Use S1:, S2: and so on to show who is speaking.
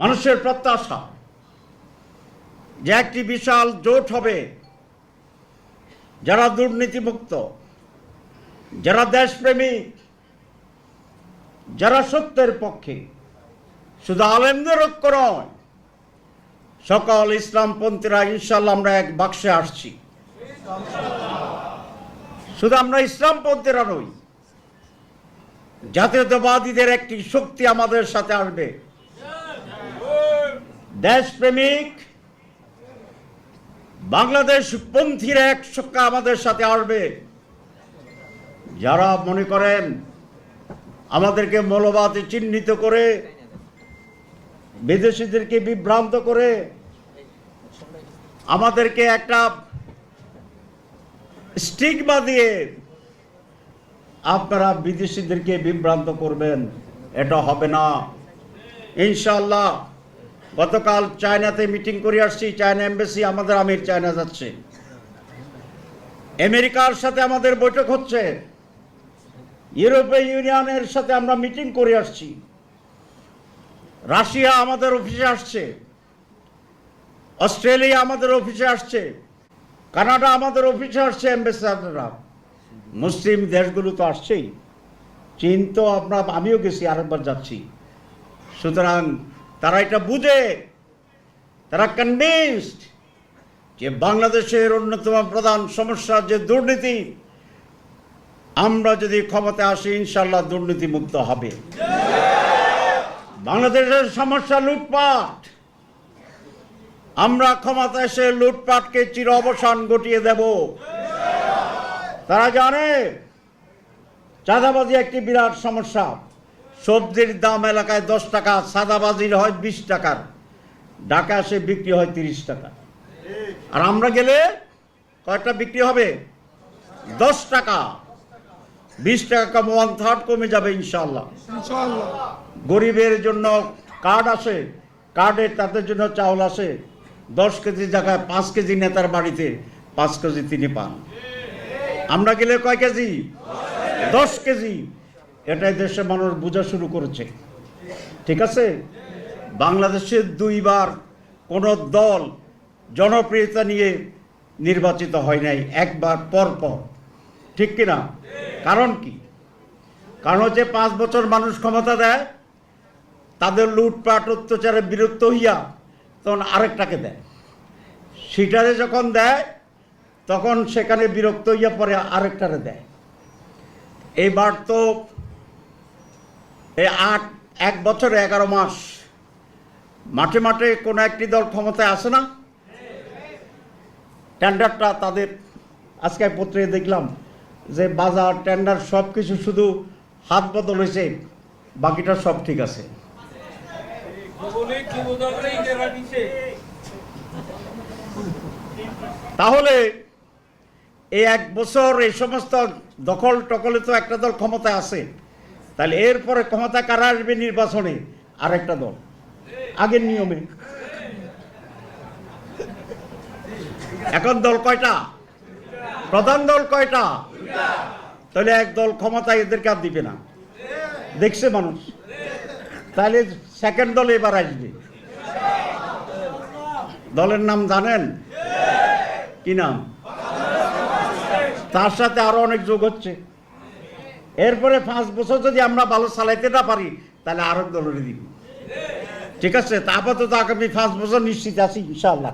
S1: মানুষের প্রত্যাশা যে একটি বিশাল জোট হবে যারা দুর্নীতিমুক্ত, যারা দেশপ্রেমিক যারা সত্যের পক্ষে, শুধু আলেমদের ঐক্য নয়, সকল ইসলামপন্থীরা ইনশাল্লাহ আমরা এক বাক্সে আসছি। শুধু আমরা ইসলামপন্থীরা নই, জাতীয়তাবাদীদের একটি শক্তি আমাদের সাথে আসবে। দেশপ্রেমিক, বাংলাদেশ পন্থীরা এক শক্তি আমাদের সাথে আসবে। যারা মনে করেন আমাদেরকে মৌলবাদে চিহ্নিত করে, বিদেশিদেরকে বিভ্রান্ত করে, আমাদেরকে একটা স্টিগমা দিয়ে আপনারা বিদেশিদেরকে বিভ্রান্ত করবেন, এটা হবে না। ইনশাল্লাহ গতকাল চায়নাতে মিটিং করে আসছি, চায়না এম্বাসি আমাদের আমির চায়না যাচ্ছে। আমেরিকার সাথে আমাদের বৈঠক হচ্ছে। ইউরোপীয় ইউনিয়নের সাথে আমরা মিটিং করে আসছি। রাশিয়া আমাদের অফিসে আসছে। অস্ট্রেলিয়া আমাদের অফিসে আসছে। কানাডা আমাদের অফিসে আসছে অ্যাম্বাসাডাররা মুসলিম দেশগুলো তো আসছেই। চীন তো আমরা, আমিও গেছি, আরেকবার যাচ্ছি। সুতরাং তারা এটা বুঝে, তারা কনভিনসড যে বাংলাদেশের অন্যতম প্রধান সমস্যা যে দুর্নীতি, আমরা যদি ক্ষমতা আসি ইনশাল্লাহ দুর্নীতি মুক্ত হবে। বাংলাদেশের সমস্যা লুটপাট। আমরা ক্ষমতা এসে লুটপাটকে চির অবসান ঘটিয়ে দেব। তারা জানে, চাঁদাবাজি একটি বিরাট সমস্যা। সবজির দাম এলাকায় দশ টাকা সাদাবাজির হয় বিশ টাকার। ঢাকা এসে বিক্রি হয় তিরিশ টাকা। আর আমরা গেলে কয়টা বিক্রি হবে? দশ টাকা। বিশ টাকা কম ওয়ান থার্ড কমে যাবে ইনশাল্লাহ গরিবের জন্য কার্ড আসে। কার্ডে তাদের জন্য চাউল আসে। দশ কেজি জায়গায় পাঁচ কেজি নেতার বাড়িতে পাঁচ কেজি তিনি পান। আমরা গেলে কয় কেজি? দশ কেজি। এটাই দেশের মানুষ বোঝা শুরু করেছে। ঠিক আছে? বাংলাদেশের দুইবার কোন দল জনপ্রিয়তা নিয়ে নির্বাচিত হয় নাই, একবার পর পর। ঠিক কিনা? কারণ কি? কারণ হচ্ছে পাঁচ বছর মানুষ ক্ষমতা দেয়, তাদের লুটপাট অত্যাচারে বিরক্ত হইয়া তখন আরেকটাকে দেয়। সেটারে যখন দেয়, তখন সেখানে বিরক্ত হইয়া পরে আরেকটারে দেয়। এবার তো এই আট, এক বছরে, এগারো মাস। মাঠে মাঠে কোনো একটি দল ক্ষমতায় আসে না। টেন্ডারটা তাদের, আজকে পত্রে দেখলাম যে বাজার, টেন্ডার সব কিছু শুধু হাত বদল হয়েছে, বাকিটা সব ঠিক আছে. তাহলে এই এক বছর এই সমস্ত দখল টকলে তো একটা দল ক্ষমতায় আছে। তাহলে এরপরে ক্ষমতা কারা আসবে নির্বাচনে? আরেকটা দল। আগের নিয়মে। এখন দল কয়টা? প্রধান দল কয়টা? তাহলে এক দল ক্ষমতা এদেরকে আর দিবে না। দেখছে মানুষ। তাহলে সেকেন্ড দল এবার আসবে। দলের নাম জানেন? কি নাম? তার সাথে আরও অনেক যোগ হচ্ছে। এরপরে পাঁচ বছর যদি আমরা ভালো চালাইতে না পারি, তাহলে আরও দলরে দিব। ঠিক আছে? তা আপাতত আগামী পাঁচ বছর নিশ্চিত আছি ইনশাল্লাহ